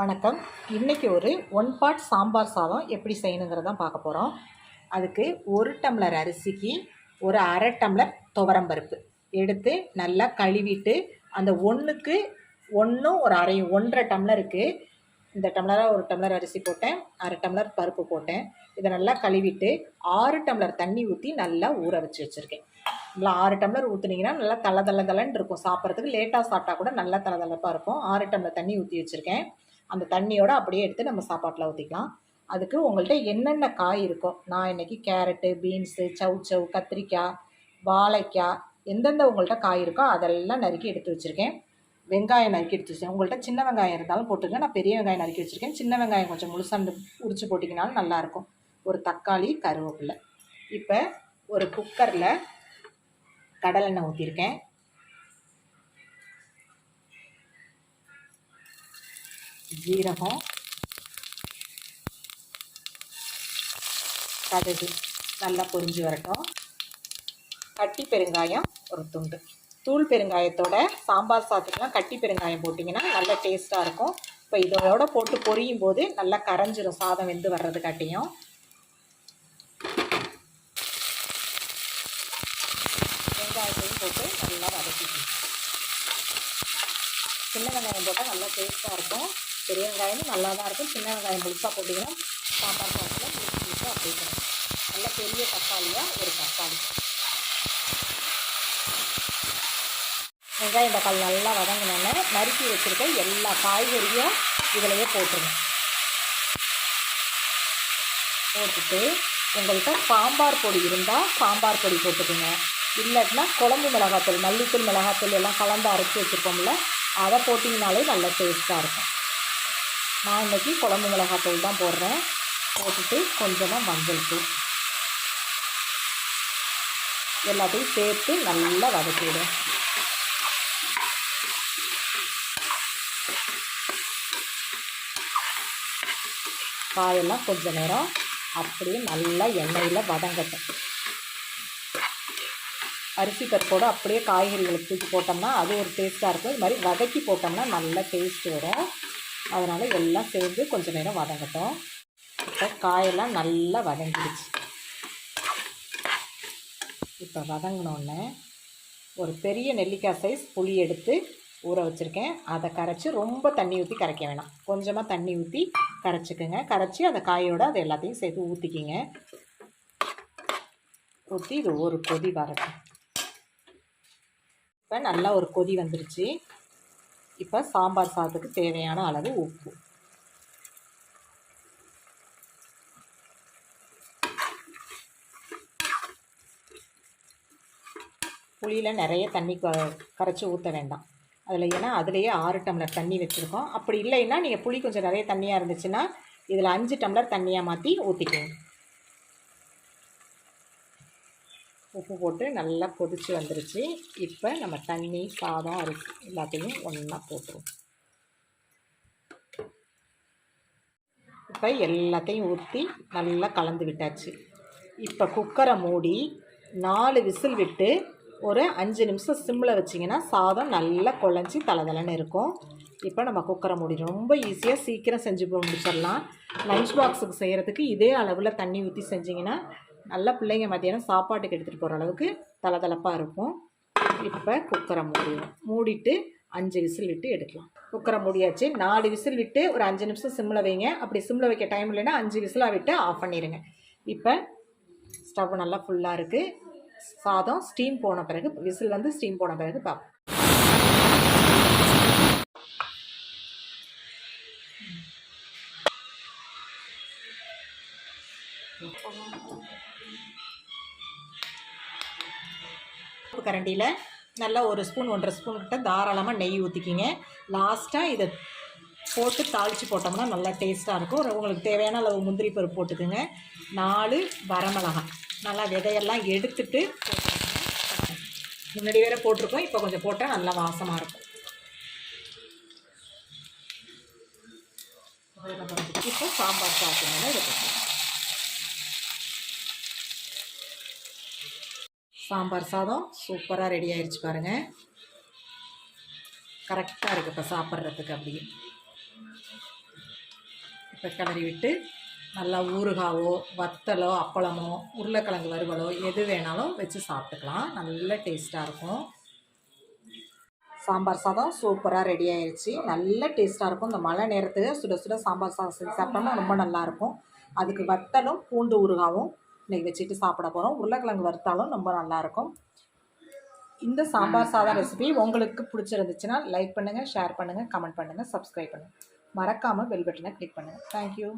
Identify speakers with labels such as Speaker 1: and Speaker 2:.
Speaker 1: வணக்கம். இன்றைக்கி ஒரு ஒன் பார்ட் சாம்பார் சாதம் எப்படி செய்யணுங்கிறதான் பார்க்க போகிறோம் அதுக்கு ஒரு டம்ளர் அரிசிக்கு ஒரு அரை டம்ளர் துவரம்பருப்பு எடுத்து நல்லா கழுவிட்டு அந்த ஒன்றுக்கு ஒன்றும் ஒரு அரை ஒன்றரை டம்ளருக்கு இந்த டம்ளராக ஒரு டம்ளர் அரிசி போட்டேன் அரை டம்ளர் பருப்பு போட்டேன். இதை நல்லா கழுவிட்டு ஆறு டம்ளர் தண்ணி ஊற்றி நல்லா ஊற வச்சு வச்சுருக்கேன். நல்லா ஆறு டம்ளர் ஊற்றுனீங்கன்னா நல்லா தள்ள தள்ள இருக்கும். சாப்பிட்றதுக்கு லேட்டாக சாப்பிட்டா கூட நல்லா தள்ள தள்ளப்பாக இருக்கும். ஆறு டம்ளர் தண்ணி ஊற்றி வச்சுருக்கேன். அந்த தண்ணியோடு அப்படியே எடுத்து நம்ம சாப்பாட்டில் ஊற்றிக்கலாம் அதுக்கு உங்கள்கிட்ட என்னென்ன காய் இருக்கோ நான் இன்றைக்கி கேரட்டு பீன்ஸு சவு சவு கத்திரிக்காய் வாழைக்காய் எந்தெந்த உங்கள்கிட்ட காய் இருக்கோ அதெல்லாம் நறுக்கி எடுத்து வச்சுருக்கேன். வெங்காயம் நறுக்கி எடுத்து வச்சுருக்கேன். உங்கள்கிட்ட சின்ன வெங்காயம் இருந்தாலும் போட்டுருங்க நான் பெரிய வெங்காயம் நறுக்கி வச்சுருக்கேன். சின்ன வெங்காயம் கொஞ்சம் முழுசாக உரிச்சு போட்டிங்கனாலும் நல்லாயிருக்கும் ஒரு தக்காளி கருவேப்பிலை. இப்போ ஒரு குக்கரில் கடலெண்ணெய் ஊற்றிருக்கேன் ஜீரகம் கடுகு நல்லா பொரிஞ்சு வரட்டும். கட்டி பெருங்காயம் ஒரு துண்டு. தூள் பெருங்காயத்தோட சாம்பார் சாதத்துக்குலாம் கட்டி பெருங்காயம் போட்டிங்கன்னா நல்லா டேஸ்ட்டாக இருக்கும். இப்போ இதோட போட்டு பொரியும் போது நல்லா கரைஞ்சிரும் சாதம் வெந்து வர்றது காட்டியும் வெங்காயத்தையும் போட்டு நல்லா வதக்கிக்கணும். சின்ன வெங்காயம் போட்டால் நல்லா டேஸ்ட்டாக இருக்கும். பெரிய வெங்காயமும் நல்லா தான் இருக்கும். சின்ன வெங்காயம் முழுசாக போட்டிங்கன்னா சாம்பார் சாதத்தில் முழுசு முழுசாக நல்ல பெரிய தக்காளியாக ஒரு தக்காளி. வெங்காயம் தக்காளி நல்லா வதங்கினோன்னே நறுக்கி வச்சுருக்க எல்லா காய்கறியும் இதிலையே போட்டுருங்க. போட்டுட்டு உங்கள்கிட்ட சாம்பார் பொடி இருந்தால் சாம்பார் பொடி போட்டுக்கோங்க. இல்லாட்டினா குழம்பு மிளகாத்தூள் மல்லித்தூள் மிளகாத்தூள் எல்லாம் கலந்து அரைச்சி வச்சுருப்போம்ல அதை போட்டிங்கனாலே நல்ல டேஸ்ட்டாக இருக்கும். நான் இன்றைக்கி குழம்பு மிளகாத்தூள் தான் போடுறேன். போட்டுட்டு கொஞ்சமாக மஞ்சள் தூள். எல்லாத்தையும் சேர்த்து நல்லா வதக்கிவிடும் காயெல்லாம் கொஞ்ச நேரம் அப்படியே நல்லா எண்ணெயில் வதங்கட்டும். அரிசி பருப்போடு அப்படியே காய்கறிகளை தூக்கி போட்டோம்னா அது ஒரு டேஸ்ட்டாக இருக்கும். இது மாதிரி வதக்கி போட்டோம்னா நல்லா டேஸ்ட் வரும். அதனால் எல்லாம் சேர்ந்து கொஞ்சம் நேரம் வதங்கட்டும். இப்போ காயெல்லாம் நல்லா வதங்கிடுச்சு. இப்போ வதங்கினோடனே ஒரு பெரிய நெல்லிக்காய் சைஸ் புளி எடுத்து ஊற வச்சுருக்கேன். அதை கரைச்சி ரொம்ப தண்ணி ஊற்றி கரைக்க வேணாம். கொஞ்சமாக தண்ணி ஊற்றி கரைச்சிக்கோங்க. கரைச்சி அந்த காயோட அதை எல்லாத்தையும் சேர்த்து ஊற்றிக்கிங்க ஊற்றி இது ஒரு கொதி வரட்டும். இப்போ நல்லா ஒரு கொதி வந்துருச்சு. இப்போ சாம்பார் சாதத்துக்கு தேவையான அளவு உப்பு. புளியில் நிறைய தண்ணி க கரைச்சி ஊற்ற வேண்டாம். அதில் ஏன்னா அதுலேயே ஆறு டம்ளர் தண்ணி வச்சுருக்கோம். அப்படி இல்லைன்னா நீங்கள் புளி கொஞ்சம் நிறைய தண்ணியாக இருந்துச்சுன்னா இதில் அஞ்சு டம்ளர் தண்ணியாக மாற்றி ஊற்றிக்கோங்க உப்பு போட்டு நல்லா கொதித்து வந்துருச்சு. இப்போ நம்ம தண்ணி சாதம் அரிசி எல்லாத்தையும் ஒன்றா போட்டுருவோம். இப்போ எல்லாத்தையும் ஊற்றி நல்லா கலந்து விட்டாச்சு. இப்போ குக்கரை மூடி நாலு விசில் விட்டு ஒரு அஞ்சு நிமிஷம் சிம்மில் வச்சிங்கன்னா சாதம் நல்லா குழஞ்சி தளதளன்னு இருக்கும். இப்போ நம்ம குக்கரை மூடி ரொம்ப ஈஸியாக சீக்கிரம் செஞ்சு முடிச்சிடலாம். லஞ்ச் பாக்ஸுக்கு செய்கிறதுக்கு இதே அளவில் தண்ணி ஊற்றி செஞ்சிங்கன்னா நல்லா பிள்ளைங்க மத்தியானம் சாப்பாட்டுக்கு எடுத்துகிட்டு போகிற அளவுக்கு தளதளப்பாக இருக்கும். இப்போ குக்கரை மூடிடும் மூடிட்டு அஞ்சு விசில் விட்டு எடுக்கலாம். குக்கரை மூடியாச்சு. நாலு விசில் விட்டு ஒரு அஞ்சு நிமிஷம் சிம்மில் வைங்க. அப்படி சிம்மில் வைக்க டைம் இல்லைன்னா அஞ்சு விசிலாக விட்டு ஆஃப் பண்ணிடுங்க இப்போ ஸ்டவ் நல்லா ஃபுல்லாக இருக்குது சாதம் ஸ்டீம் போன பிறகு விசில் வந்து ஸ்டீம் போன பிறகு பார்ப்போம் கரண்டியில் நல்லா ஒரு ஸ்பூன் ஒன்றரை ஸ்பூன் கிட்ட தாராளமாக நெய் ஊற்றிக்கிங்க லாஸ்ட்டாக இதை போட்டு தாளித்து போட்டோம்னா நல்லா டேஸ்ட்டாக இருக்கும். உங்களுக்கு தேவையான அளவு முந்திரி பருப்பு போட்டுக்கோங்க. நாலு வரமிளகாய். நல்லா விதையெல்லாம் எடுத்துட்டு போட்டுக்கோங்க முன்னாடி வேற போட்டிருக்கோம். இப்போ கொஞ்சம் போட்டால் நல்லா வாசமாக இருக்கும். இப்போ சாம்பார் சாப்பிடணும் இதை சாம்பார் சாதம். சூப்பராக ரெடி ஆயிடுச்சு பாருங்கள் கரெக்டாக இருக்குது இப்போ சாப்பிட்றதுக்கு அப்படியே. கிளறி விட்டு நல்லா ஊறுகாவோ வத்தலோ அப்பளமோ உருளைக்கிழங்கு வறுவலோ எது வேணாலும் வச்சு சாப்பிட்டுக்கலாம். நல்ல டேஸ்ட்டாக இருக்கும். சாம்பார் சாதம் சூப்பராக ரெடி ஆயிடுச்சு நல்ல டேஸ்ட்டாக இருக்கும். இந்த மழை நேரத்துக்கு சுட சுட சாம்பார் சாதம் செஞ்சு சாப்பிட்டோம்னா ரொம்ப நல்லாயிருக்கும் அதுக்கு வத்தலும் பூண்டு ஊறுகாவும் இன்றைக்கி வச்சுட்டு சாப்பிட போகிறோம் உருளைக்கிழங்கு வறுத்தாலும் ரொம்ப நல்லாயிருக்கும் இந்த சாம்பார் சாதம் ரெசிபி உங்களுக்கு பிடிச்சிருந்துச்சுன்னா லைக் பண்ணுங்கள் ஷேர் பண்ணுங்கள் கமெண்ட் பண்ணுங்கள் சப்ஸ்கிரைப் பண்ணுங்கள் மறக்காமல் பெல் பட்டனை கிளிக் பண்ணுங்கள் தேங்க்யூ